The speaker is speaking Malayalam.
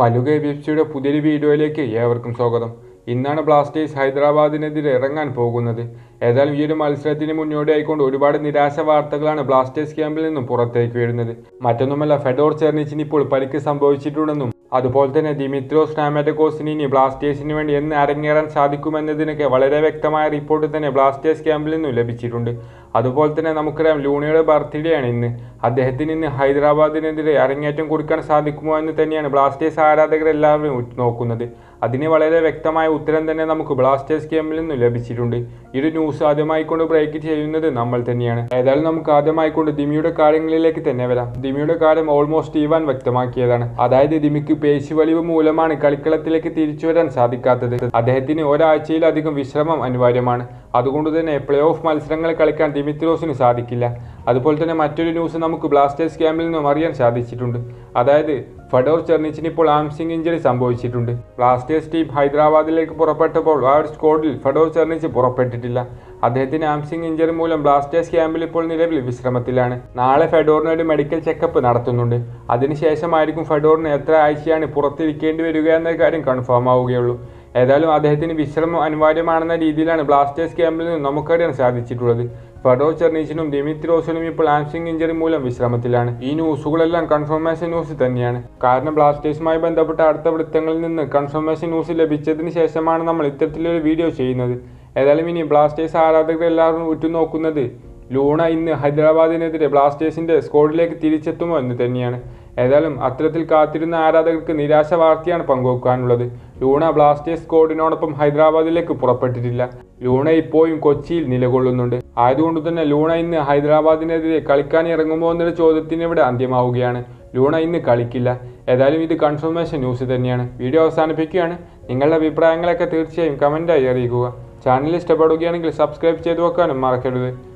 മലുക എഫ്സിയുടെ പുതിയൊരു വീഡിയോയിലേക്ക് ഏവർക്കും സ്വാഗതം. ഇന്നാണ് ബ്ലാസ്റ്റേഴ്സ് ഹൈദരാബാദിനെതിരെ ഇറങ്ങാൻ പോകുന്നത്. ഏതായാലും ഈ ഒരു മത്സരത്തിന് മുന്നോടിയായിക്കൊണ്ട് ഒരുപാട് നിരാശ വാർത്തകളാണ് ബ്ലാസ്റ്റേഴ്സ് ക്യാമ്പിൽ നിന്നും പുറത്തേക്ക് വരുന്നത്. മറ്റൊന്നുമല്ല ഫെഡോർ ചെർണിച്ചിന് ഇപ്പോൾ പരിക്ക് സംഭവിച്ചിട്ടുണ്ടെന്നും അതുപോലെ തന്നെ ദിമിത്രോസ് സ്റ്റാമാറ്റക്കോസിന് ഇനി ബ്ലാസ്റ്റേഴ്സിന് വേണ്ടി എന്ന് അരങ്ങേറാൻ സാധിക്കുമെന്നതിനൊക്കെ വളരെ വ്യക്തമായ റിപ്പോർട്ട് തന്നെ ബ്ലാസ്റ്റേഴ്സ് ക്യാമ്പിൽ നിന്നും ലഭിച്ചിട്ടുണ്ട്. അതുപോലെ തന്നെ നമുക്കറിയാം ലൂണിയുടെ ബർത്ത്ഡേ ആണ് ഇന്ന്. അദ്ദേഹത്തിന് ഇന്ന് ഹൈദരാബാദിനെതിരെ അരങ്ങേറ്റം കുറിക്കാൻ സാധിക്കുമോ എന്ന് തന്നെയാണ് ബ്ലാസ്റ്റേഴ്സ് ആരാധകരെല്ലാവരും നോക്കുന്നത്. അതിന് വളരെ വ്യക്തമായ ഉത്തരം തന്നെ നമുക്ക് ബ്ലാസ്റ്റേഴ്സ് ഗെയിമിൽ നിന്ന് ലഭിച്ചിട്ടുണ്ട്. ഈ ഒരു ന്യൂസ് ആദ്യമായിക്കൊണ്ട് ബ്രേക്ക് ചെയ്യുന്നത് നമ്മൾ തന്നെയാണ്. ഏതായാലും നമുക്ക് ആദ്യമായി കൊണ്ട് ദിമിയുടെ കാര്യങ്ങളിലേക്ക് തന്നെ വരാം. ദിമിയുടെ കാര്യം ഓൾമോസ്റ്റ് ഈവാൻ വ്യക്തമാക്കിയതാണ്. അതായത് ദിമിക്ക് പേശി വലിവ് മൂലമാണ് കളിക്കളത്തിലേക്ക് തിരിച്ചു വരാൻ സാധിക്കാത്തത്. അദ്ദേഹത്തിന് ഒരാഴ്ചയിലധികം വിശ്രമം അനിവാര്യമാണ്. അതുകൊണ്ട് തന്നെ പ്ലേ ഓഫ് മത്സരങ്ങൾ കളിക്കാൻ ദിമിത്രോസിന് സാധിക്കില്ല. അതുപോലെ തന്നെ മറ്റൊരു ന്യൂസ് നമുക്ക് ബ്ലാസ്റ്റേഴ്സ് ക്യാമ്പിൽ നിന്നും അറിയാൻ സാധിച്ചിട്ടുണ്ട്. അതായത് ഫഡോർ ചെർണിച്ചിന് ഇപ്പോൾ ആംസിംഗ് ഇഞ്ചറി സംഭവിച്ചിട്ടുണ്ട്. ബ്ലാസ്റ്റേഴ്സ് ടീം ഹൈദരാബാദിലേക്ക് പുറപ്പെട്ടപ്പോൾ ആ ഒരു സ്ക്വാഡിൽ ഫഡോർ ചെർണിച്ച് പുറപ്പെട്ടിട്ടില്ല. അദ്ദേഹത്തിന് ആംസിംഗ് ഇഞ്ചറി മൂലം ബ്ലാസ്റ്റേഴ്സ് ക്യാമ്പിൽ ഇപ്പോൾ നിലവിൽ വിശ്രമത്തിലാണ്. നാളെ ഫെഡോറിന് ഒരു മെഡിക്കൽ ചെക്കപ്പ് നടത്തുന്നുണ്ട്. അതിനുശേഷമായിരിക്കും ഫെഡോറിന് എത്ര ആഴ്ചയാണ് പുറത്തിരിക്കേണ്ടി വരിക എന്ന കാര്യം കൺഫേം ആവുകയുള്ളൂ. ഏതായാലും അദ്ദേഹത്തിന് വിശ്രമം അനിവാര്യമാണെന്ന രീതിയിലാണ് ബ്ലാസ്റ്റേഴ്സ് ക്യാമ്പിൽ നിന്ന് നമുക്കറിയാൻ സാധിച്ചിട്ടുള്ളത്. ഫെഡോ ചെർണീച്ചിനും ദിമിത്രോസിനും ഇപ്പോൾ ആംസിംഗ് ഇഞ്ചറി മൂലം വിശ്രമത്തിലാണ്. ഈ ന്യൂസുകളെല്ലാം കൺഫർമേഷൻ ന്യൂസ് തന്നെയാണ്. കാരണം ബ്ലാസ്റ്റേഴ്സുമായി ബന്ധപ്പെട്ട അടുത്ത വൃത്തങ്ങളിൽ നിന്ന് കൺഫർമേഷൻ ന്യൂസ് ലഭിച്ചതിന് ശേഷമാണ് നമ്മൾ ഇത്തരത്തിലൊരു വീഡിയോ ചെയ്യുന്നത്. ഏതായാലും ഇനി ബ്ലാസ്റ്റേഴ്സ് ആരാധകരെല്ലാവരും ഉറ്റുനോക്കുന്നത് ലൂണ ഇന്ന് ഹൈദരാബാദിനെതിരെ ബ്ലാസ്റ്റേഴ്സിന്റെ സ്കോഡിലേക്ക് തിരിച്ചെത്തുമോ എന്ന് തന്നെയാണ്. ഏതായാലും അത്തരത്തിൽ കാത്തിരുന്ന ആരാധകർക്ക് നിരാശ വാർത്തയാണ് പങ്കുവെക്കാനുള്ളത്. ലൂണ ബ്ലാസ്റ്റേഴ്സ് സ്കോഡിനോടൊപ്പം ഹൈദരാബാദിലേക്ക് പുറപ്പെട്ടിട്ടില്ല. ലൂണ ഇപ്പോഴും കൊച്ചിയിൽ നിലകൊള്ളുന്നുണ്ട്. ആയതുകൊണ്ട് തന്നെ ലൂണ ഇന്ന് ഹൈദരാബാദിനെതിരെ കളിക്കാൻ ഇറങ്ങുമോ എന്നൊരു ചോദ്യത്തിന് ഇവിടെ അന്ത്യമാവുകയാണ്. ലൂണ ഇന്ന് കളിക്കില്ല. ഏതായാലും ഇത് കൺഫർമേഷൻ ന്യൂസ് തന്നെയാണ്. വീഡിയോ അവസാനിപ്പിക്കുകയാണ്. നിങ്ങളുടെ അഭിപ്രായങ്ങളൊക്കെ തീർച്ചയായും കമന്റായി അറിയിക്കുക. ചാനൽ ഇഷ്ടപ്പെടുകയാണെങ്കിൽ സബ്സ്ക്രൈബ് ചെയ്തു വെക്കാനും മറക്കരുത്.